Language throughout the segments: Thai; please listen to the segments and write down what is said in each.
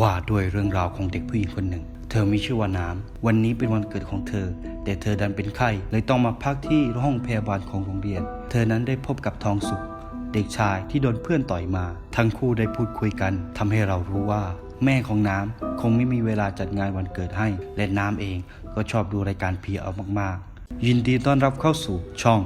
ว่าด้วยเรื่องราวของเด็กผู้หญิงคนหนึ่ง เธอมีชื่อว่าน้ำ วันนี้เป็นวันเกิดของเธอ แต่เธอดันเป็นไข้เลยต้องมาพักที่ห้องพยาบาลของโรงเรียน เธอนั้นได้พบกับทองสุข เด็กชายที่โดนเพื่อนต่อยมา ทั้งคู่ได้พูดคุยกันทำให้เรารู้ว่า แม่ของน้ำคงไม่มีเวลาจัดงานวันเกิดให้ และน้ำเองก็ชอบดูรายการพีเอามากๆ ยินดีต้อนรับเข้าสู่ช่อง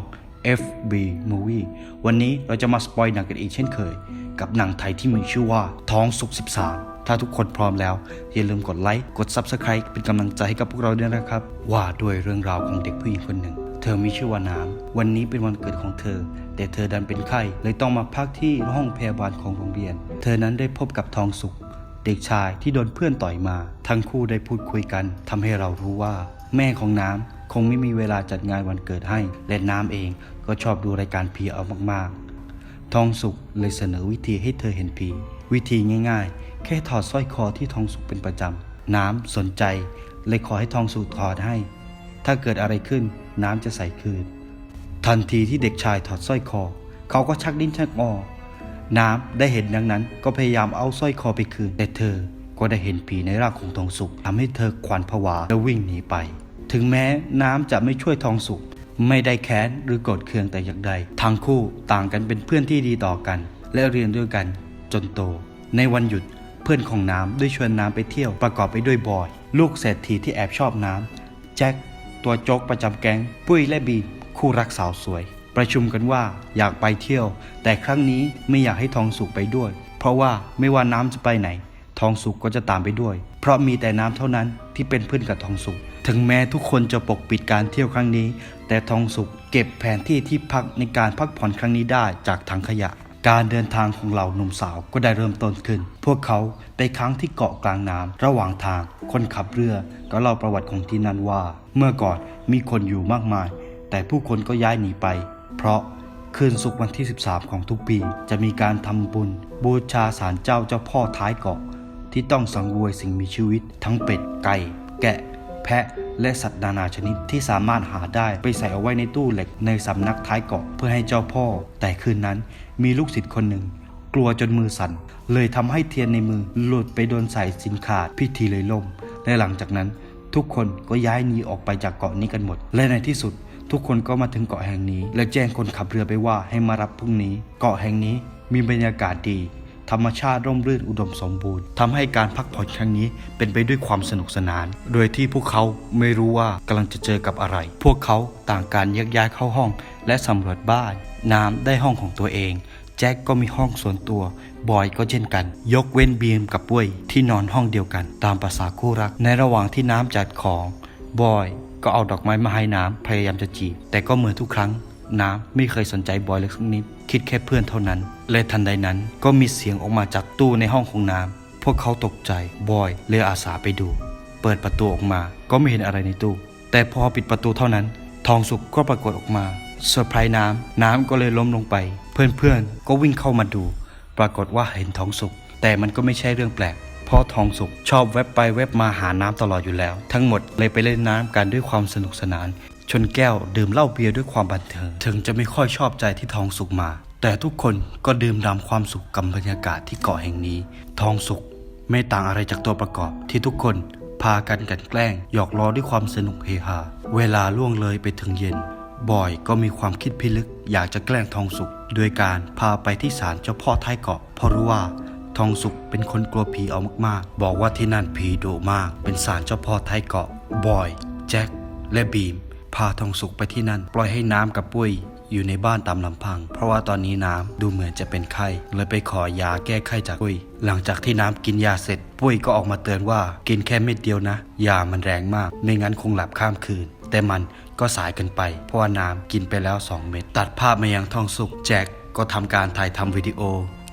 FB Movie วันนี้เราจะมาสปอยหนังกันอีกเช่นเคย กับหนังไทยที่มีชื่อว่าท้องสุก13 ถ้าทุกคนพร้อมแล้ว อย่าลืมกดไลค์ กด Subscribe เป็นกำลังใจให้กับพวกเราด้วยนะครับ ว่าด้วยเรื่องราวของเด็กผู้หญิงคนหนึ่ง เธอมีชื่อว่าน้ำ วันนี้เป็นวันเกิดของเธอ แต่เธอดันเป็นไข้ เลยต้องมาพักที่ห้องพยาบาลของโรงเรียน เธอนั้นได้พบกับทองสุข เด็กชายที่โดนเพื่อนต่อยมา ทั้งคู่ได้พูดคุยกันทำให้เรารู้ว่า แม่ของน้ำคงไม่มีเวลาจัดงานวันเกิดให้ และน้ำเองก็ชอบดูรายการพีเอามากๆ ทองสุขเลยเสนอวิธีให้เธอเห็นผี วิธีง่าย ๆ แค่ถอดสร้อยคอที่ทองสุขเป็นประจำ น้ำสนใจ เลยขอให้ทองสุขถอดให้ ถ้าเกิดอะไรขึ้นน้ำจะใส่คืน ทันทีที่เด็กชายถอดสร้อยคอ เขาก็ชักดิ้นชักงอน้ำได้เห็นดังนั้นก็พยายามเอาสร้อยคอไปคืน แต่เธอก็ได้เห็นผีในร่างของทองสุขทำให้เธอขวัญผวาและวิ่งหนีไป ถึงแม้น้ำจะไม่ช่วยทองสุขไม่ได้แค้นหรือโกรธเคืองแต่อย่างใดทั้งคู่ต่างกันเป็นเพื่อนที่ดีต่อกัน และเรียนด้วยกันจนโต ในวันหยุด เพื่อนของน้ำได้ชวนน้ำไปเที่ยวประกอบไปด้วยบอย ลูกเศรษฐีที่แอบชอบน้ำแจ็คตัวโจ๊กประจำแก๊งปุ้ยและบีมคู่รักสาวสวย ประชุมกันว่าอยากไปเที่ยว แต่ครั้งนี้ไม่อยากให้ทองสุกไปด้วย เพราะว่าไม่ว่าน้ำจะไปไหน ทองสุกก็จะตามไปด้วย เพราะมีแต่น้ำเท่านั้นที่เป็นเพื่อนกับทองสุกถึงแม้ทุกคนจะปกปิดการเที่ยวครั้งนี้ แต่ทองสุกเก็บแผนที่ที่พักในการพักผ่อนครั้งนี้ได้จากถังขยะ การเดินทางของเหล่าหนุ่มสาวก็ได้เริ่มต้นขึ้น พวกเขาไปค้างที่เกาะกลางน้ำระหว่างทาง คนขับเรือก็เล่าประวัติของที่นั่นว่า เมื่อก่อนมีคนอยู่มากมาย แต่ผู้คนก็ย้ายหนีไป เพราะคืนศุกร์วันที่ 13 ของทุกปี จะมีการทำบุญ บูชาศาลเจ้าเจ้าพ่อท้ายเกาะ ที่ต้องสังเวยสิ่งมีชีวิต ทั้งเป็ดไก่ แกะ แพะ และสัตว์นานาชนิดที่สามารถหาได้ไปใส่เอาไว้ในตู้เหล็กในสำนักท้ายเกาะเพื่อให้เจ้าพ่อ แต่คืนนั้นมีลูกศิษย์คนหนึ่ง กลัวจนมือสั่น เลยทำให้เทียนในมือหลุดไปโดนสายสินขาดพิธีเลยล่ม และหลังจากนั้น ทุกคนก็ย้ายหนีออกไปจากเกาะนี้กันหมด และในที่สุด ทุกคนก็มาถึงเกาะแห่งนี้ และแจ้งคนขับเรือไปว่าให้มารับพรุ่งนี้ เกาะแห่งนี้มีบรรยากาศดี ธรรมชาติร่มรื่นอุดมสมบูรณ์ทำให้การพักผ่อนครั้งนี้เป็นไปด้วยความสนุกสนาน โดยที่พวกเขาไม่รู้ว่ากำลังจะเจอกับอะไร พวกเขาต่างการแยกย้ายเข้าห้อง และสำรวจบ้าน น้ำได้ห้องของตัวเองแจ็คก็มีห้องส่วนตัว บอยก็เช่นกัน ยกเว้นบีมกับปุ้ยที่นอนห้องเดียวกัน ตามภาษาคู่รัก ในระหว่างที่น้ำจัดของ บอยก็เอาดอกไม้มาให้น้ำพยายามจะจีบ แต่ก็เหมือนทุกครั้ง น้ำไม่เคยสนใจบอยเลยสักนิด คิดแค่เพื่อนเท่านั้น และทันใดนั้นก็มีเสียงออกมาจากตู้ในห้องของน้ำพวกเขาตกใจบอยเลยอาสาไปดู เปิดประตูออกมาก็ไม่เห็นอะไรในตู้ แต่พอปิดประตูเท่านั้น ทองสุกก็ปรากฏออกมาเซอร์ไพรส์น้ำน้ำก็เลยล้มลงไป เพื่อนๆก็วิ่งเข้ามาดู ปรากฏว่าเห็นทองสุก แต่มันก็ไม่ใช่เรื่องแปลกเพราะทองสุกชอบแวบไปแวบมาหาน้ำตลอดอยู่แล้ว ทั้งหมดเลยไปเล่นน้ำกันด้วยความสนุกสนาน ชนแก้วดื่มเหล้าเบียร์ด้วยความบันเทิง ถึงจะไม่ค่อยชอบใจที่ทองสุกมา แต่ทุกคนก็ดื่มด่ำความสุขกับบรรยากาศที่เกาะแห่งนี้ ทองสุกไม่ต่างอะไรจากตัวประกอบ ที่ทุกคนพากันกันแกล้ง หยอกล้อด้วยความสนุกเฮฮา เวลาล่วงเลยไปถึงเย็น บอยก็มีความคิดพิลึก อยากจะแกล้งทองสุกโดยการพาไปที่ศาลเจ้าพ่อท้ายเกาะเพราะรู้ว่าทองสุกเป็นคนกลัวผีเอามากๆ บอกว่าที่นั่นผีดุมาก เป็นศาลเจ้าพ่อท้ายเกาะ บอย แจ็ค และบีม พาทองสุกไปที่นั่น ปล่อยให้น้ำกับปุ้ย อยู่ในบ้านตามลำพัง เพราะว่าตอนนี้น้ำดูเหมือนจะเป็นไข้ เลยไปขอยาแก้ไข้จากปุ้ย หลังจากที่น้ำกินยาเสร็จ ปุ้ยก็ออกมาเตือนว่ากินแค่เม็ดเดียวนะ ยามันแรงมาก ไม่งั้นคงหลับข้ามคืน แต่มันก็สายเกันไป เพราะว่าน้ำกินไปแล้ว 2 เม็ด ตัดภาพมายังทองสุก แจ็คก็ทำการถ่ายทำวิดีโอ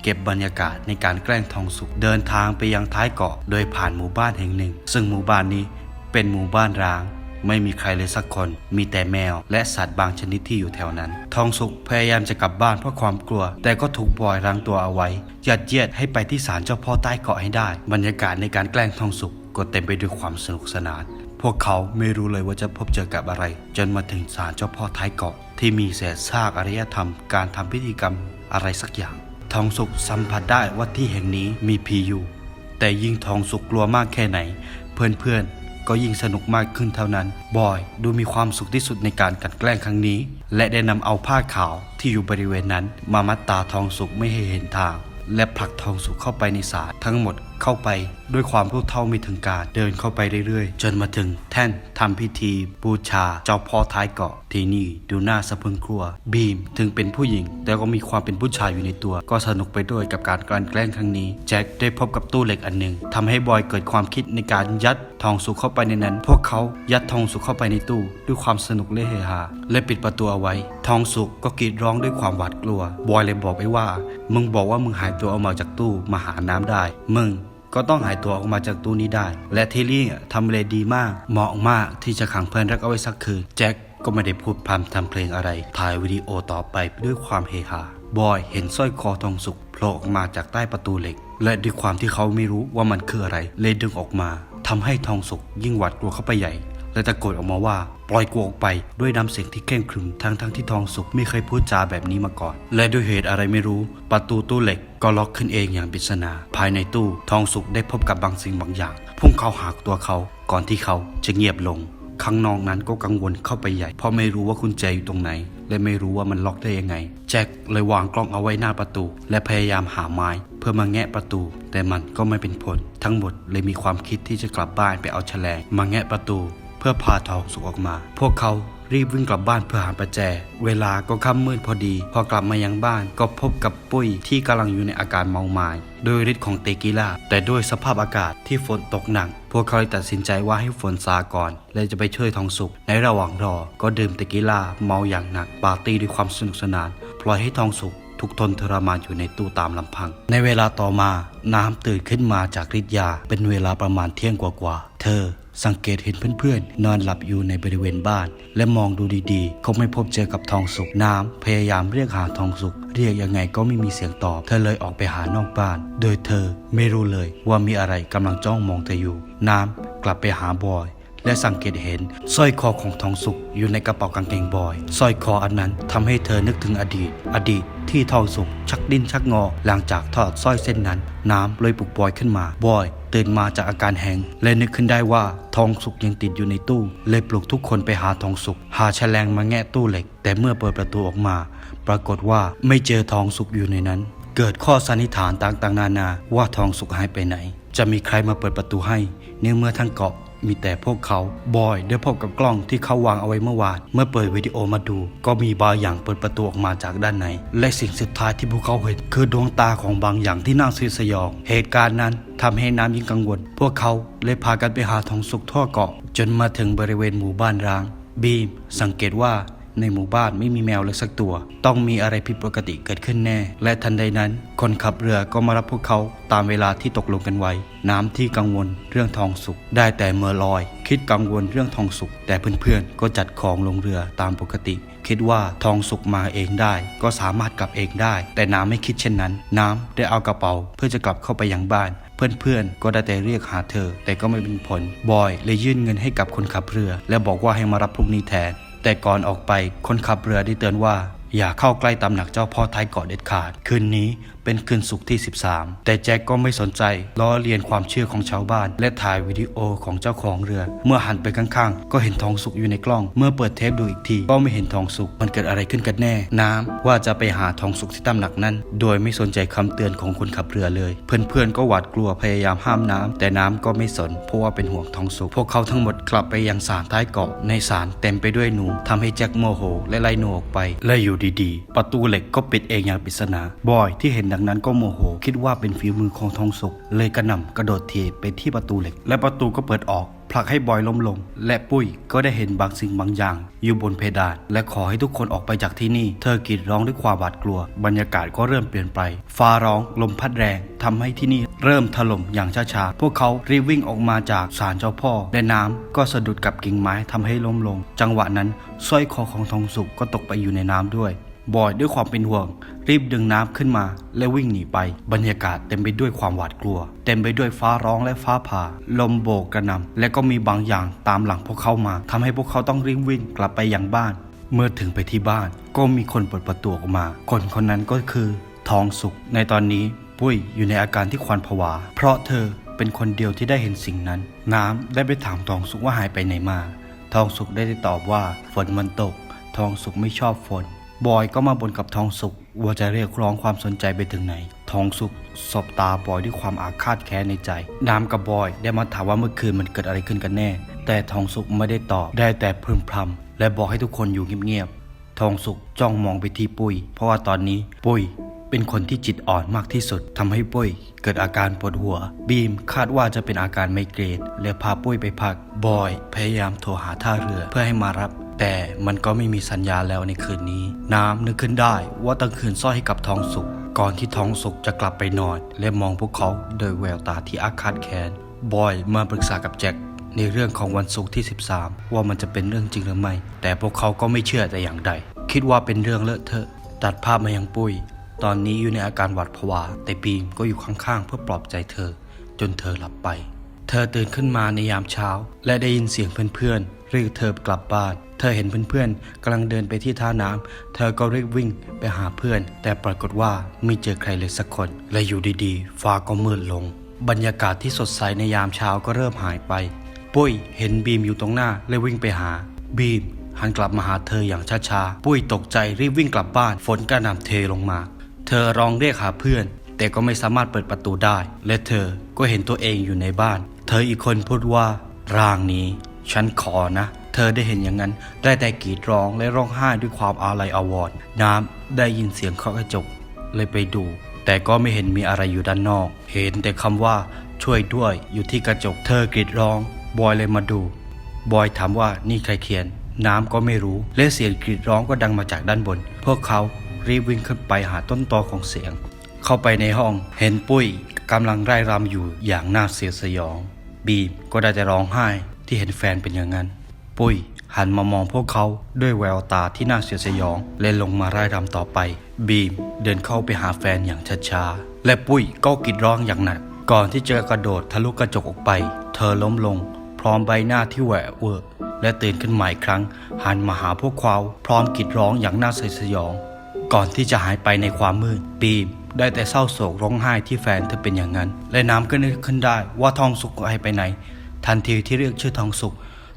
เก็บบรรยากาศในการแกล้งทองสุก เดินทางไปยังท้ายเกาะ โดยผ่านหมู่บ้านแห่งหนึ่ง ซึ่งหมู่บ้านนี้เป็นหมู่บ้านร้าง ไม่มีใครเลยสักคน มีแต่แมว และสัตว์บางชนิดที่อยู่แถวนั้น ทองสุกพยายามจะกลับบ้านเพราะความกลัว แต่ก็ถูกบอยรั้งตัวเอาไว้ยัดเยียดให้ไปที่ศาลเจ้าพ่อใต้เกาะให้ได้ บรรยากาศในการแกล้งทองสุกก็เต็มไปด้วยความสนุกสนาน พวกเขาไม่รู้เลยว่าจะพบเจอกับอะไร จนมาถึงศาลเจ้าพ่อท้ายเกาะ ที่มีเศษซากอารยธรรม การทำพิธีกรรมอะไรสักอย่าง ทองสุกสัมผัสได้ว่าที่แห่งนี้มีผีอยู่ แต่ยิ่งทองสุกกลัวมากแค่ไหน เพื่อนๆ ก็ยิ่งสนุกมากขึ้นเท่านั้น บอยดูมีความสุขที่สุดในการกัดแกล้งครั้งนี้ และได้นำเอาผ้าขาวที่อยู่บริเวณนั้น มามัดตาทองสุกไม่ให้เห็นทาง และผลักทองสุกเข้าไปในสารทั้งหมด เข้าไปด้วยความรู้เท่าไม่ถึงการเดินเข้าไปเรื่อยๆ จนมาถึงแท่นทำพิธี บูชาเจ้าพ่อท้ายเกาะที่นี่ดูน่าสะพรึงกลัว บีมถึงเป็นผู้หญิง แต่ก็มีความเป็นผู้ชายอยู่ในตัว ก็สนุกไปด้วยกับการกลั่นแกล้งครั้งนี้ แจ็คได้พบกับตู้เหล็กอันหนึ่งทำให้บอยเกิดความคิดในการยัดทองสุกเข้าไปในนั้น พวกเขายัดทองสุกเข้าไปในตู้ ด้วยความสนุกและเฮฮาและปิดประตูเอาไว้ ทองสุกก็กรีดร้องด้วยความหวาดกลัว บอยเลยบอกไปว่า มึงบอกว่ามึงหายตัวออกมาจากตู้มาหาน้ำได้ มึงก็ต้องหายตัวออกมาจากตู้นี้ได้ และเทลลี่ทำเลดีมาก เหมาะมากที่จะขังเพื่อนรักเอาไว้สักคืน แจ็คก็ไม่ได้พูดพร่ำทำเพลงอะไร ถ่ายวิดีโอต่อไปด้วยความเฮฮา บอยเห็นสร้อยคอทองสุกโผล่ออกมาจากใต้ประตูเหล็ก และด้วยความที่เขาไม่รู้ว่ามันคืออะไร เลยดึงออกมาทำให้ทองสุกยิ่งหวาดกลัวเข้าไปใหญ่ และตะโกนออกมาว่า ปล่อยกูออกไปด้วยน้ำเสียงที่เข้มขรึมทั้งทั้งที่ทองสุกไม่เคยพูดจาแบบนี้มาก่อน และด้วยเหตุอะไรไม่รู้ ประตูตู้เหล็กก็ล็อกขึ้นเองอย่างปริศนา ภายในตู้ทองสุกได้พบกับบางสิ่งบางอย่าง พุ่งเข้าหาตัวเขาก่อนที่เขาจะเงียบลงข้างนอกนั้นก็กังวลเข้าไปใหญ่ เพราะไม่รู้ว่ากุญแจอยู่ตรงไหน และไม่รู้ว่ามันล็อกได้ยังไง แจ็คเลยวางกล้องเอาไว้หน้าประตู และพยายามหาไม้ เพื่อมาแงะประตู แต่มันก็ไม่เป็นผล ทั้งหมดเลยมีความคิดที่จะกลับบ้านไปเอาแฉลงมาแงะประตู เพื่อพาทองสุกออกมา พวกเขารีบวิ่งกลับบ้านเพื่อหาประแจ เวลาก็ค่ำมืดพอดี พอกลับมายังบ้านก็พบกับปุ้ยที่กำลังอยู่ในอาการเมาไมา้โดยฤทธิ์ของเตกิล่า แต่ด้วยสภาพอากาศที่ฝนตกหนัก พวกเขาเลยตัดสินใจว่าให้ฝนซาก่อน และจะไปช่วยทองสุก ในระหว่างรอ ก็ดื่มเตกิล่าเมาอย่างหนัก ปาร์ตี้ด้วยความสนุกสนาน ปล่อยให้ทองสุกทุกทนทรมานอยู่ในตู้ตามลำพัง ในเวลาต่อมา น้ำตื่นขึ้นมาจากฤทธิ์ยา เป็นเวลาประมาณเที่ยงกว่าๆ เธอ สังเกตเห็นเพื่อนๆ นอนหลับอยู่ในบริเวณบ้าน และมองดูดีๆเขาไม่พบเจอกับทองสุกน้ำพยายามเรียกหาทองสุกเรียกยังไงก็ไม่มีเสียงตอบ เธอเลยออกไปหานอกบ้าน โดยเธอไม่รู้เลยว่ามีอะไรกำลังจ้องมองเธออยู่ น้ำกลับไปหาบอย และสังเกตเห็นสร้อยคอของทองสุกอยู่ในกระเป๋ากางเกงบอยสร้อยคออันนั้นทำให้เธอนึกถึงอดีต อดีตที่ทองสุกชักดิ้นชักงอ หลังจากทอดสร้อยเส้นนั้น น้ำเลยปลุกบอยขึ้นมาบอย ตื่นมาจากอาการแหงและนึกขึ้นได้ว่าทองสุกยังติดอยู่ในตู้ เลยปลุกทุกคนไปหาทองสุก หาแฉลงมาแงะตู้เหล็ก แต่เมื่อเปิดประตูออกมา ปรากฏว่าไม่เจอทองสุกอยู่ในนั้น เกิดข้อสันนิษฐานต่างๆ นานาว่าทองสุกหายไปไหน จะมีใครมาเปิดประตูให้ เนื่องเมื่อทั้งเกาะ มีแต่พวกเขาบอยได้พบกับกล้องที่เขาวางเอาไว้เมื่อวาน เมื่อเปิดวิดีโอมาดู ก็มีบางอย่างเปิดประตูออกมาจากด้านใน และสิ่งสุดท้ายที่พวกเขาเห็นคือดวงตาของบางอย่างที่น่าสยดสยอง เหตุการณ์นั้นทำให้น้ำยิ่งกังวล พวกเขาเลยพากันไปหาทองสุกทั่วเกาะ จนมาถึงบริเวณหมู่บ้านร้าง บีมสังเกตว่า ในหมู่บ้านไม่มีแมวเลยสักตัว ต้องมีอะไรผิดปกติเกิดขึ้นแน่ และทันใดนั้น คนขับเรือก็มารับพวกเขาตามเวลาที่ตกลงกันไว้ น้ำที่กังวลเรื่องทองสุกได้แต่เมื่อลอย คิดกังวลเรื่องทองสุกแต่เพื่อนๆก็จัดของลงเรือตามปกติ คิดว่าทองสุกมาเองได้ ก็สามารถกลับเองได้ แต่น้ำไม่คิดเช่นนั้น น้ำได้เอากระเป๋า เพื่อจะกลับเข้าไปยังบ้านเพื่อนๆ ก็ได้แต่เรียกหาเธอ แต่ก็ไม่เป็นผล บอยเลยยื่นเงินให้กับคนขับเรือ และบอกว่าให้มารับพรุ่งนี้แทน แต่ก่อนออกไปคนขับเรือได้เตือนว่า อย่าเข้าใกล้ตำหนักเจ้าพ่อท้ายเกาะเด็ดขาด คืนนี้ เป็นคืนศุกร์ที่ 13 แต่แจ็คก็ไม่สนใจล้อเลียนความเชื่อของชาวบ้าน และถ่ายวิดีโอของเจ้าของเรือ เมื่อหันไปข้างๆ ก็เห็นทองสุกอยู่ในกล้อง เมื่อเปิดเทปดูอีกที ก็ไม่เห็นทองสุกมันเกิดอะไรขึ้นกันแน่ น้ำว่าจะไปหาทองสุกที่ตำหนักนั้น โดยไม่สนใจคำเตือนของคนขับเรือเลย เพื่อนๆก็หวาดกลัวพยายามห้ามน้ำแต่น้ำก็ไม่สน เพราะว่าเป็นห่วงทองสุกพวกเขาทั้งหมดกลับไปยังศาลท้ายเกาะในศาลเต็มไปด้วยหนูทำให้แจ็คโมโห และไล่หนูออกไปและอยู่ดีๆ ประตูเหล็กก็ปิดเองอย่างปริศนาบอยที่เห็นดังนั้นก็โมโหคิดว่าเป็นฝีมือของทองสุก เลยกระหน่ำกระโดดถีบไปที่ประตูเหล็ก และประตูก็เปิดออกผลักให้บอยล้มลง และปุ้ยก็ได้เห็นบางสิ่งบางอย่าง อยู่บนเพดาน และขอให้ทุกคนออกไปจากที่นี่ เธอกรีดร้องด้วยความหวาดกลัว บรรยากาศก็เริ่มเปลี่ยนไป ฟ้าร้องลมพัดแรงทำให้ที่นี่เริ่มถล่มอย่างช้าๆ พวกเขารีบวิ่งออกมาจากศาลเจ้าพ่อ และน้ำก็สะดุดกับกิ่งไม้ทำให้ล้มลง จังหวะนั้นสร้อยคอของทองสุกก็ตกไปอยู่ในน้ำด้วย บอยด้วยความเป็นห่วง รีบดึงน้ำขึ้นมา และวิ่งหนีไป บรรยากาศเต็มไปด้วยความหวาดกลัว เต็มไปด้วยฟ้าร้องและฟ้าผ่า ลมโบกกระหน่ำและก็มีบางอย่างตามหลังพวกเขามาทำให้พวกเขาต้องรีบวิ่งกลับไปยังบ้าน เมื่อถึงไปที่บ้าน ก็มีคนเปิดประตูออกมา คนคนนั้นก็คือทองสุกในตอนนี้ปุ้ยอยู่ในอาการที่ขวัญผวา เพราะเธอเป็นคนเดียวที่ได้เห็นสิ่งนั้น น้ำได้ไปถามทองสุกว่าหายไปไหนมา ทองสุกได้ตอบว่าฝนมันตก ทองสุกไม่ชอบฝน บอยก็มาบ่นกับทองสุกว่าจะเรียกร้องความสนใจไปถึงไหน ทองสุกสบตาบอยด้วยความอาฆาตแค้นในใจน้ำกับบอยได้มาถามว่าเมื่อคืนมันเกิดอะไรขึ้นกันแน่ แต่ทองสุกไม่ได้ตอบ ได้แต่พึมพำและบอกให้ทุกคนอยู่เงียบๆ ทองสุกจ้องมองไปที่ปุ้ย เพราะว่าตอนนี้ปุ้ยเป็นคนที่จิตอ่อนมากที่สุดทำให้ปุ้ยเกิดอาการปวดหัว บีมคาดว่าจะเป็นอาการไมเกรนและพาปุ้ยไปพัก บอย พยายามโทรหาท่าเรือเพื่อให้มารับ แต่มันก็ไม่มีสัญญาแล้วในคืนนี้ น้ำนึกขึ้นได้ว่าตั้งคืนสร้อยให้กับทองสุก ก่อนที่ทองสุกจะกลับไปนอน และมองพวกเขาโดยแววตาที่อาฆาตแค้น บอยมาปรึกษากับแจ็คในเรื่องของวันศุกร์ที่ 13 ว่ามันจะเป็นเรื่องจริงหรือไม่ แต่พวกเขาก็ไม่เชื่อแต่อย่างใด คิดว่าเป็นเรื่องเลอะเทอะ ตัดภาพมายังปุ้ย ตอนนี้อยู่ในอาการหวาดผวา แต่บีมก็อยู่ข้างๆ เพื่อปลอบใจเธอ จนเธอหลับไป เธอตื่นขึ้นมาในยามเช้า และได้ยินเสียงเพื่อนๆเรียกเธอกลับบ้าน เธอเห็นเพื่อนๆกำลังเดินไปที่ท่าน้ำ เธอก็รีบวิ่งไปหาเพื่อน แต่ปรากฏว่าไม่เจอใครเลยสักคน และอยู่ดีๆ ฟ้าก็มืดลง บรรยากาศที่สดใสในยามเช้าก็เริ่มหายไป ปุ้ยเห็นบีมอยู่ตรงหน้าเลยวิ่งไปหา บีมหันกลับมาหาเธออย่างช้าๆ ปุ้ยตกใจรีบวิ่งกลับบ้าน ฝนกระหน่ำเทลงมา เธอร้องเรียกหาเพื่อน แต่ก็ไม่สามารถเปิดประตูได้ และเธอก็เห็นตัวเองอยู่ในบ้าน เธออีกคนพูดว่า ร่างนี้ ฉันขอนะ ธอได้เห็นอย่างนั้น ได้แต่กรีดร้องและร้องไห้ด้วยความอาลัยอาวรณ์น้ำได้ยินเสียงเคาะกระจก เลยไปดู แต่ก็ไม่เห็นมีอะไรอยู่ด้านนอก เห็นแต่คำว่าช่วยด้วยอยู่ที่กระจก เธอกรีดร้อง บอยเลยมาดู บอยถามว่านี่ใครเขียน น้ำก็ไม่รู้ และเสียงกรีดร้องก็ดังมาจากด้านบน พวกเขารีบวิ่งขึ้นไปหาต้นตอของเสียง เข้าไปในห้อง เห็นปุ้ยกำลังไร่รำอยู่อย่างน่าเสียดสยอง บีมก็ได้แต่ร้องไห้ที่เห็นแฟนเป็นอย่างนั้น ปุ้ยหันมามองพวกเขาด้วยแววตาที่น่าเสียดสยอง และลงมาไร่รำต่อไป บีมเดินเข้าไปหาแฟนอย่างช้าๆ และปุ้ยก็กรีดร้องอย่างหนัก ก่อนที่จะกระโดดทะลุกระจกออกไป เธอล้มลง พร้อมใบหน้าที่แหวะเวอะและตื่นขึ้นใหม่ครั้ง หันมาหาพวกเขาพร้อมกรีดร้องอย่างน่าเสียดสยอง ก่อนที่จะหายไปในความมืดบีมได้แต่เศร้าโศกร้องไห้ที่แฟนเธอเป็นอย่างนั้น และน้ำก็นึกขึ้นได้ว่าทองสุกหายไปไหน ทันทีที่เรียกชื่อทองสุก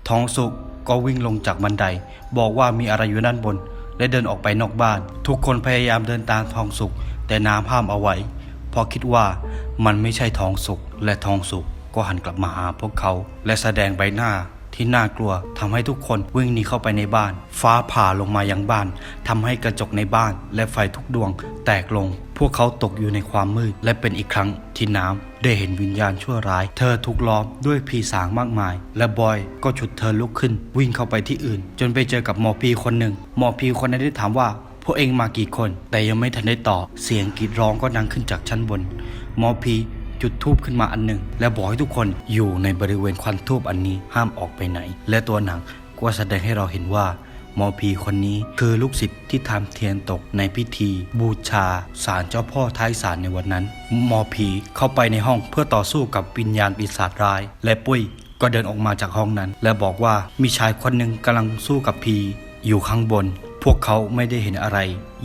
ทองสุก ก็วิ่งลงจากบันได บอกว่ามีอะไรอยู่ด้านบน และเดินออกไปนอกบ้าน ทุกคนพยายามเดินตามทองสุก แต่น้ำห้ามเอาไว้เพราะคิดว่ามันไม่ใช่ทองสุกและทองสุกก็หันกลับมาหาพวกเขา และแสดงใบหน้า ที่น่ากลัวทำให้ทุกคนวิ่งหนีเข้าไปในบ้าน ฟ้าผ่าลงมายังบ้านทำให้กระจกในบ้าน และไฟทุกดวง แตกลง พวกเขาตกอยู่ในความมืด และเป็นอีกครั้งที่น้ำได้เห็นวิญญาณชั่วร้าย เธอถูกล้อมด้วยผีสางมากมาย และบอยก็ฉุดเธอลุกขึ้น วิ่งเข้าไปที่อื่น จนไปเจอกับหมอพีคนหนึ่ง หมอพีคนนั้นได้ถามว่าพวกเองมากี่คน แต่ยังไม่ทันได้ตอบ เสียงกรีดร้องก็ดังขึ้นจากชั้นบน หมอพี จุดทูบขึ้นมาอันหนึ่งและบอกให้ทุกคนอยู่ในบริเวณควันทูบอันนี้ห้ามออกไปไหน และตัวหนังก็แสดงให้เราเห็นว่าหมอพีคนนี้คือลูกศิษย์ที่ทำเทียนตกในพิธี บูชาศาลเจ้าพ่อท้ายศาลในวันนั้น หมอพีเข้าไปในห้องเพื่อต่อสู้กับวิญญาณปีศาจร้าย และปุ้ยก็เดินออกมาจากห้องนั้น และบอกว่ามีชายคนหนึ่งกำลังสู้กับพีอยู่ข้างบน พวกเขาไม่ได้เห็นอะไร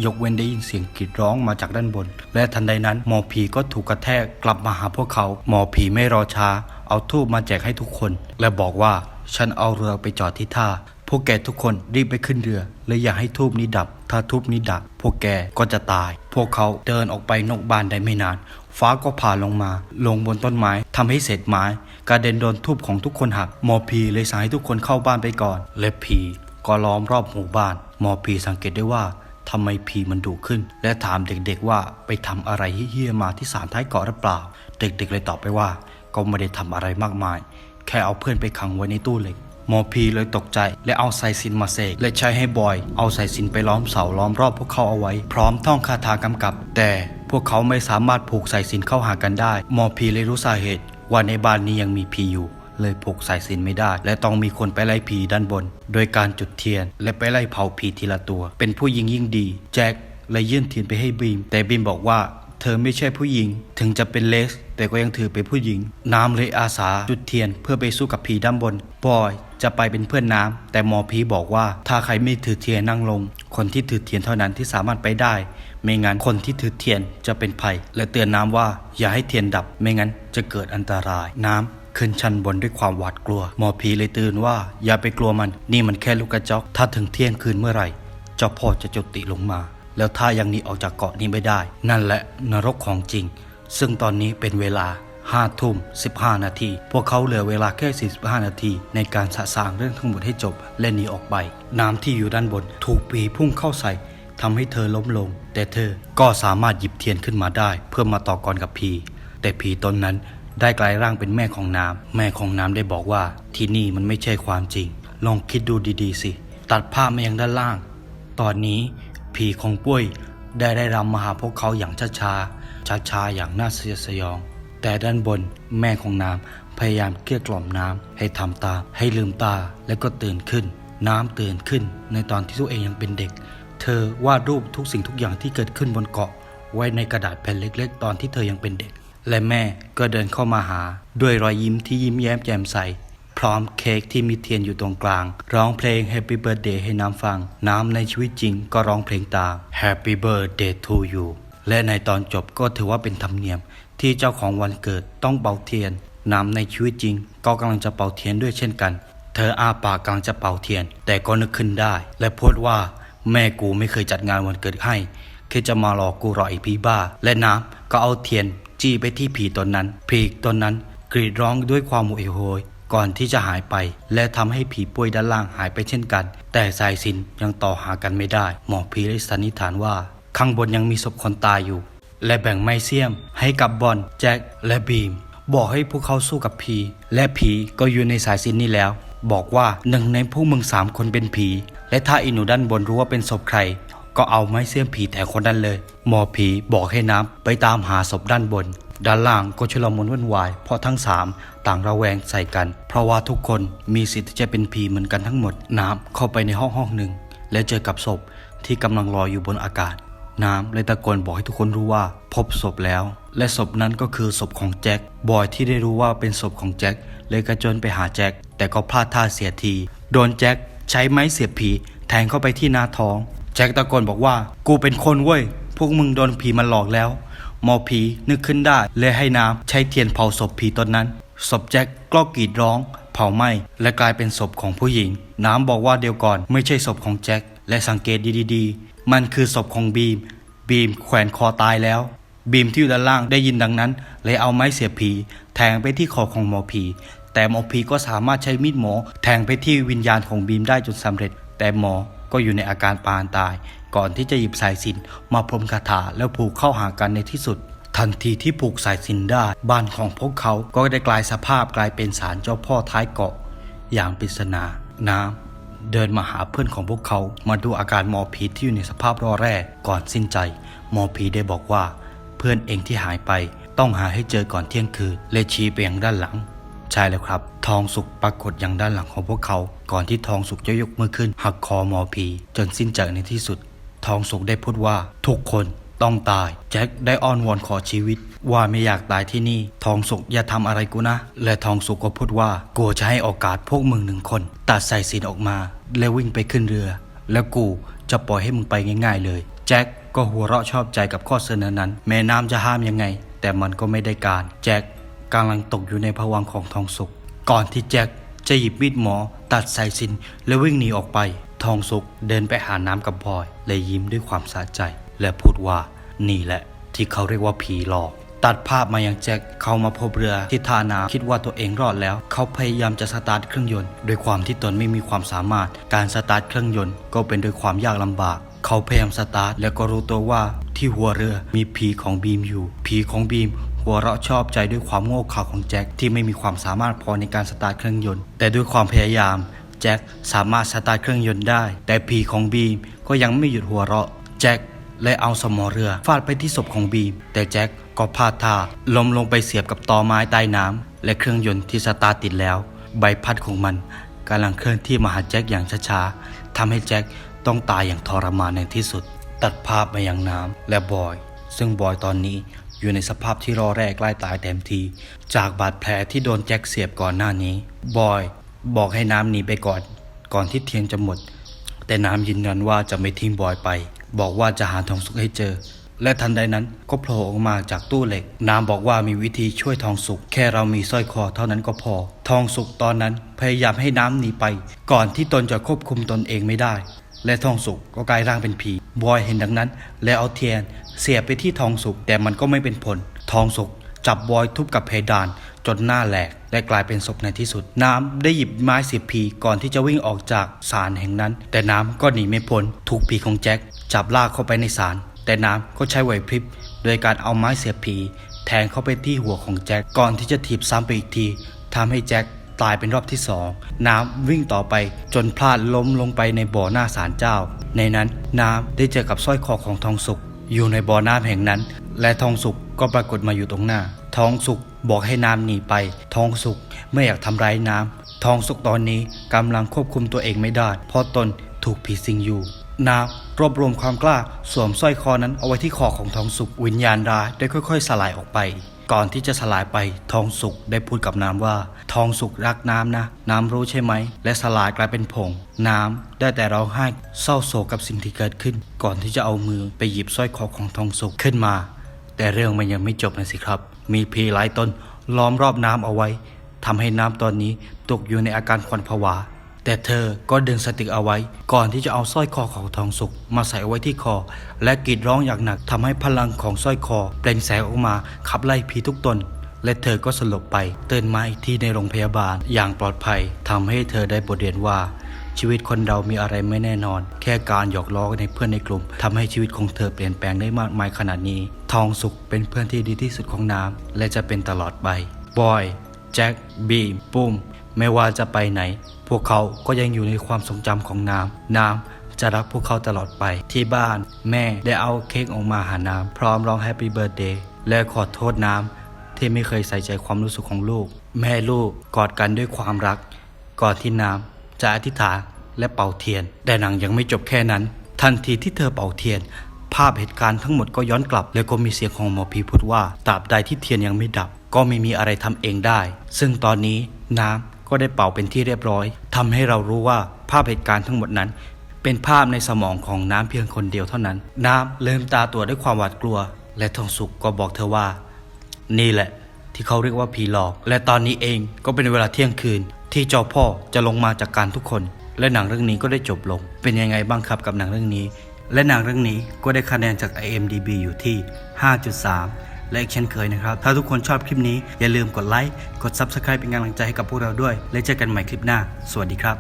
ยกเว้นได้ยินเสียงกรีดร้องมาจากด้านบน และทันใดนั้นหมอผีก็ถูกกระแทกกลับมาหาพวกเขา หมอผีไม่รอช้า เอาทูบมาแจกให้ทุกคน และบอกว่าฉันเอาเรือไปจอดที่ท่า พวกแกทุกคนรีบไปขึ้นเรือ และอย่าให้ทูบนี้ดับ ถ้าทูบนี้ดับ พวกแกก็จะตาย พวกเขาเดินออกไปนอกบ้านได้ไม่นาน ฟ้าก็ผ่าลงมา ลงบนต้นไม้ทำให้เศษไม้กระเด็นโดนทูบของทุกคนหัก หมอผีเลยสั่งให้ทุกคนเข้าบ้านไปก่อน และผี ก็ล้อมรอบหมู่บ้านหมอผีสังเกตได้ว่าทำไมผีมันดุขึ้น และถามเด็กๆว่าไปทำอะไรเฮี้ยมาที่ศาลท้ายเกาะหรือเปล่า เด็กๆเลยตอบไปว่า ก็ไม่ได้ทำอะไรมากมาย แค่เอาเพื่อนไปขังไว้ในตู้เหล็กหมอพีเลยตกใจและเอาสายสินมาเสกและใช้ให้บอย เอาสายสินไปล้อมเสาล้อมรอบพวกเขาเอาไว้ พร้อมท่องคาถากำกับ แต่พวกเขาไม่สามารถผูกสายสินเข้าหากันได้หมอพีเลยรู้สาเหตุว่าในบ้านนี้ยังมีผีอยู่ เลยผูกสายสินไม่ได้ และต้องมีคนไปไล่ผีด้านบน โดยการจุดเทียน และไปไล่เผาผีทีละตัว เป็นผู้หญิงยิ่งดี แจ็คเลยยื่นเทียนไปให้บีม แต่บีมบอกว่าเธอไม่ใช่ผู้หญิง ถึงจะเป็นเลส แต่ก็ยังถือเป็นผู้หญิง น้ำเลยอาสาจุดเทียนเพื่อไปสู้กับผีด้านบน บอยจะไปเป็นเพื่อนน้ำ แต่หมอผีบอกว่าถ้าใครไม่ถือเทียนนั่งลง คนที่ถือเทียนเท่านั้นที่สามารถไปได้ ไม่งั้นคนที่ถือเทียนจะเป็นภัย และเตือนน้ำว่าอย่าให้เทียนดับ ไม่งั้นจะเกิดอันตราย น้ำ ขึ้นชั้นบนด้วยความหวาดกลัว หมอผีเลยตือนว่า อย่าไปกลัวมัน นี่มันแค่ลูกกระจอก ถ้าถึงเที่ยงคืนเมื่อไหร่ เจ้าพ่อจะจุติลงมา แล้วถ้ายังหนีออกจากเกาะนี้ไม่ได้ นั่นแหละนรกของจริง ซึ่งตอนนี้เป็นเวลาห้าทุ่ม15นาที พวกเขาเหลือเวลาแค่ 45 นาที ในการสะสางเรื่องทั้งหมดให้จบ และหนีออกไป น้ำที่อยู่ด้านบน ถูกปีพุ่งเข้าใส่ทำให้เธอล้มลง แต่เธอก็สามารถหยิบเทียนขึ้นมาได้ เพื่อมาต่อกรกับผีแต่ผีตนนั้น ได้กลายร่างเป็นแม่ของน้ำ แม่ของน้ำได้บอกว่าที่นี่มันไม่ใช่ความจริง ลองคิดดูดีๆสิ ตัดภาพมายังด้านล่าง ตอนนี้ผีของปุ้ยได้ได้รำมาหาพวกเขาอย่างช้าๆ ช้าๆ อย่างน่าสยดสยอง แต่ด้านบนแม่ของน้ำพยายามเกลี้ยกล่อมน้ำให้ทำตา ให้ลืมตาแล้วก็ตื่นขึ้น น้ำตื่นขึ้น ในตอนที่ตัวเองยังเป็นเด็ก เธอวาดรูปทุกสิ่งทุกอย่างที่เกิดขึ้นบนเกาะ ไว้ในกระดาษแผ่นเล็ก ๆ ตอนที่เธอยังเป็นเด็ก และแม่ก็เดินเข้ามาหา ด้วยรอยยิ้มที่ยิ้มแย้มแจ่มใส พร้อมเค้กที่มีเทียนอยู่ตรงกลาง ร้องเพลง Happy Birthday ให้น้ำฟัง น้ำในชีวิตจริงก็ร้องเพลงตาม Happy Birthday to you และในตอนจบก็ถือว่าเป็นธรรมเนียม ที่เจ้าของวันเกิดต้องเป่าเทียน น้ำในชีวิตจริง ก็กำลังจะเป่าเทียนด้วยเช่นกัน เธออาปากกำลังจะเป่าเทียน แต่ก็นึกขึ้นได้ และพูดว่าแม่กูไม่เคยจัดงานวันเกิดให้แค่จะมาหลอกกูหรอไอ้ผีบ้า และน้ำก็เอาเทียน จี้ไปที่ผีตนนั้น ผีตนนั้นกรีดร้องด้วยความโหยโหยก่อนที่จะหายไป และทำให้ผีป่วยด้านล่างหายไปเช่นกัน แต่สายสินยังต่อหากันไม่ได้ หมอผีได้สันนิษฐานว่า ข้างบนยังมีศพคนตายอยู่ และแบ่งไม้เสียม ให้กับบอลแจ็คและบีม บอกให้พวกเขาสู้กับผี และผีก็อยู่ในสายสินนี้แล้ว บอกว่าหนึ่งในพวกมึงสามคนเป็นผี และถ้าอินูด้านบนรู้ว่าเป็นศพใคร ก็เอาไม้เสี้ยมผีแต่คนนั้นเลย หมอผีบอกให้น้ำไปตามหาศพด้านบน ด้านล่างก็ชุลมุนวุ่นวาย เพราะทั้งสามต่างระแวงใส่กัน เพราะว่าทุกคนมีสิทธิ์จะเป็นผีเหมือนกันทั้งหมด น้ำเข้าไปในห้องห้องหนึ่ง และเจอกับศพที่กำลังลอยอยู่บนอากาศ น้ำเลยตะโกนบอกให้ทุกคนรู้ว่า พบศพแล้ว และศพนั้นก็คือศพของแจ็คบอยที่ได้รู้ว่าเป็นศพของแจ็คเลยกระโจนไปหาแจ็คแต่ก็พลาดท่าเสียที โดนแจ็คใช้ไม้เสียบผีแทงเข้าไปที่หน้าท้อง แจ็คตะโกนบอกว่า กูเป็นคนเว้ย พวกมึงโดนผีมันหลอกแล้ว หมอผีนึกขึ้นได้เลยให้น้ำใช้เทียนเผาศพผีตนนั้น ศพแจ็คก็กรีดร้อง เผาไหม้และกลายเป็นศพของผู้หญิง น้ำบอกว่าเดียวก่อนไม่ใช่ศพของแจ็คและสังเกตดีๆ มันคือศพของบีม บีมแขวนคอตายแล้ว บีมที่อยู่ด้านล่างได้ยินดังนั้น เลยเอาไม้เสียบผี แทงไปที่คอของหมอผี แต่หมอผีก็สามารถใช้มีดหมอ แทงไปที่วิญญาณของบีมได้จนสำเร็จ แต่หมอ ก็อยู่ในอาการปานตาย ก่อนที่จะหยิบสายสินมาพรมคาถาแล้วผูกเข้าหากันในที่สุด ทันทีที่ผูกสายสินได้บ้านของพวกเขาก็ได้กลายสภาพกลายเป็นศาลเจ้าพ่อท้ายเกาะ อย่างปริศนา น้ำ เดินมาหาเพื่อนของพวกเขา มาดูอาการหมอผีที่อยู่ในสภาพรอแร่ก่อนสิ้นใจหมอผีได้บอกว่า เพื่อนเองที่หายไปต้องหาให้เจอก่อนเที่ยงคืนเลยชี้ไปยังด้านหลัง ใช่แล้วครับ ทองสุกปรากฏอย่างด้านหลังของพวกเขา ก่อนที่ทองสุกจะยกมือขึ้น หักคอหมอผี จนสิ้นใจในที่สุด ทองสุกได้พูดว่า ทุกคนต้องตาย แจ็คได้อ้อนวอนขอชีวิต ว่าไม่อยากตายที่นี่ ทองสุกอย่าทำอะไรกูนะ และทองสุกก็พูดว่ากูจะให้โอกาสพวกมึงหนึ่งคน ตัดสายสินออกมา แล้ววิ่งไปขึ้นเรือ แล้วกูจะปล่อยให้มึงไปง่ายๆเลย แจ็คก็หัวเราะชอบใจกับข้อเสนอนั้น แม่น้ำจะห้ามยังไง แต่มันก็ไม่ได้การ แจ็คกำลังตกอยู่ในภวังค์ของทองสุก ก่อนที่แจ็ค จะหยิบมีดหมอ ตัดสายสินแล้ววิ่งหนีออกไป ทองสุกเดินไปหาน้ำกับบอย และยิ้มด้วยความสะใจ และพูดว่านี่แหละ ที่เขาเรียกว่าผีหลอก ตัดภาพมายังแจ็คเขามาพบเรือที่ท่าน้ำคิดว่าตัวเองรอดแล้ว เขาพยายามจะสตาร์ทเครื่องยนต์ด้วยความที่ตนไม่มีความสามารถ การสตาร์ทเครื่องยนต์ก็เป็นด้วยความยากลำบากเขาพยายามสตาร์ทแล้วก็รู้ตัวว่าที่หัวเรือมีผีของบีมอยู่ ผีของบีม หัวเราะชอบใจด้วยความโง่เขลาของแจ็คที่ไม่มีความสามารถพอในการสตาร์ทเครื่องยนต์ แต่ด้วยความพยายามแจ็คสามารถสตาร์ทเครื่องยนต์ได้ แต่ผีของบีมก็ยังไม่หยุดหัวเราะแจ็คเลยเอาสมอเรือฟาดไปที่ศพของบีม แต่แจ็คก็พลาดท่าล้มลงไปเสียบกับตอไม้ใต้น้ำและเครื่องยนต์ที่สตาร์ติดแล้ว ใบพัดของมันกำลังเคลื่อนที่มาหาแจ็คอย่างช้าๆทำให้แจ็คต้องตายอย่างทรมานในที่สุด ตัดภาพมายังน้ำและบอย ซึ่งบอยตอนนี้ อยู่ในสภาพที่รอแรกใกล้ตายเต็มที จากบาดแผลที่โดนแจ็คเสียบก่อนหน้านี้ บอยบอกให้น้ำหนีไปก่อน ก่อนที่เทียนจะหมด แต่น้ำยืนยันว่าจะไม่ทิ้งบอยไป บอกว่าจะหาทองสุกให้เจอ และทันใดนั้นก็โผล่ออกมาจากตู้เหล็ก น้ำบอกว่ามีวิธีช่วยทองสุก แค่เรามีสร้อยคอเท่านั้นก็พอ ทองสุกตอนนั้นพยายามให้น้ำหนีไป ก่อนที่ตนจะควบคุมตนเองไม่ได้ และทองสุกก็กลายร่างเป็นผีบอยเห็นดังนั้น แล้วเอาเทียนเสียบไปที่ทองสุกแต่มันก็ไม่เป็นผล ทองสุกจับบอยทุบกับเพดานจนหน้าแหลกและกลายเป็นศพในที่สุด น้ำได้หยิบไม้เสียบผีก่อนที่จะวิ่งออกจากศาลแห่งนั้น แต่น้ำก็หนีไม่พ้นถูกผีของแจ็คจับลากเข้าไปในศาลแต่น้ำก็ใช้ไหวพริบโดยการเอาไม้เสียบผีแทงเข้าไปที่หัวของแจ็คก่อนที่จะถีบซ้ำไปอีกทีทำให้แจ็ค ตายเป็นรอบที่สองน้ำวิ่งต่อไปจนพลาดล้มลงไปในบ่อหน้าศาลเจ้า ในนั้นน้ำได้เจอกับสร้อยคอของทองสุกอยู่ในบ่อน้ำแห่งนั้น และทองสุกก็ปรากฏมาอยู่ตรงหน้า ทองสุกบอกให้น้ำหนีไป ทองสุกไม่อยากทำร้ายน้ำทองสุกตอนนี้กำลังควบคุมตัวเองไม่ได้เพราะตนถูกผีสิงอยู่น้ำรวบรวมความกล้าสวมสร้อยคอนั้นเอาไว้ที่คอของทองสุกวิญญาณร้ายได้ค่อย ๆ สลายออกไป ก่อนที่จะสลายไปทองสุกได้พูดกับน้ำว่า ทองสุกรักน้ำนะ น้ำรู้ใช่ไหม และสลายกลายเป็นผง น้ำได้แต่ร้องไห้เศร้าโศกกับสิ่งที่เกิดขึ้น ก่อนที่จะเอามือไปหยิบสร้อยคอของทองสุกขึ้นมา แต่เรื่องมันยังไม่จบนะสิครับ มีพีหลายตนล้อมรอบน้ำเอาไว้ทำให้น้ำตอนนี้ตกอยู่ในอาการขวัญผวา แต่เธอก็ดึงสติเอาไว้ ก่อนที่จะเอาสร้อยคอของทองสุกมาใส่เอาไว้ที่คอ และกรีดร้องอย่างหนักทำให้พลังของสร้อยคอ เปล่งแสงออกมาขับไล่ผีทุกตน และเธอก็สลบไปตื่นมาอีกที่ในโรงพยาบาลอย่างปลอดภัยทำให้เธอได้บทเรียนว่า ชีวิตคนเรามีอะไรไม่แน่นอน แค่การหยอกล้อในเพื่อนในกลุ่มทำให้ชีวิตของเธอเปลี่ยนแปลงได้มากมายขนาดนี้ ทองสุกเป็นเพื่อนที่ดีที่สุดของน้ำและจะเป็นตลอดไปบอยแจ็คบีมปุ้ม ไม่ว่าจะไปไหน พวกเขาก็ยังอยู่ในความทรงจำของน้ำน้ำจะรักพวกเขาตลอดไป ที่บ้านแม่ได้เอาเค้กออกมาหาน้ำพร้อมร้องแฮปปี้เบิร์ดเดย์และขอโทษน้ำที่ไม่เคยใส่ใจความรู้สึกของลูก แม่ลูกกอดกันด้วยความรัก ก่อนที่น้ำจะอธิษฐานและเป่าเทียน แต่หนังยังไม่จบแค่นั้น ทันทีที่เธอเป่าเทียน ภาพเหตุการณ์ทั้งหมดก็ย้อนกลับ แล้วก็มีเสียงของหมอผีพูดว่าตราบใดที่เทียนยังไม่ดับ ก็ไม่มีอะไรทำเองได้ ซึ่งตอนนี้น้ำ ก็ได้เป่าเป็นที่เรียบร้อยทำให้เรารู้ว่าภาพเหตุการณ์ทั้งหมดนั้น เป็นภาพในสมองของน้ำเพียงคนเดียวเท่านั้น น้ำเริ่มตาตัวด้วยความหวาดกลัว และทองสุกก็บอกเธอว่า นี่แหละ ที่เขาเรียกว่าผีหลอก และตอนนี้เองก็เป็นเวลาเที่ยงคืน ที่เจ้าพ่อจะลงมาจากการทุกคน และหนังเรื่องนี้ก็ได้จบลง เป็นยังไงบ้างครับกับหนังเรื่องนี้ และหนังเรื่องนี้ก็ได้คะแนนจาก IMDB อยู่ที่ 5.3 และอีกเช่นเคยนะครับ ถ้าทุกคนชอบคลิปนี้อย่าลืมกดไลค์ กด Subscribe เป็นกำลังใจให้กับพวกเราด้วย และเจอกันใหม่คลิปหน้า สวัสดีครับ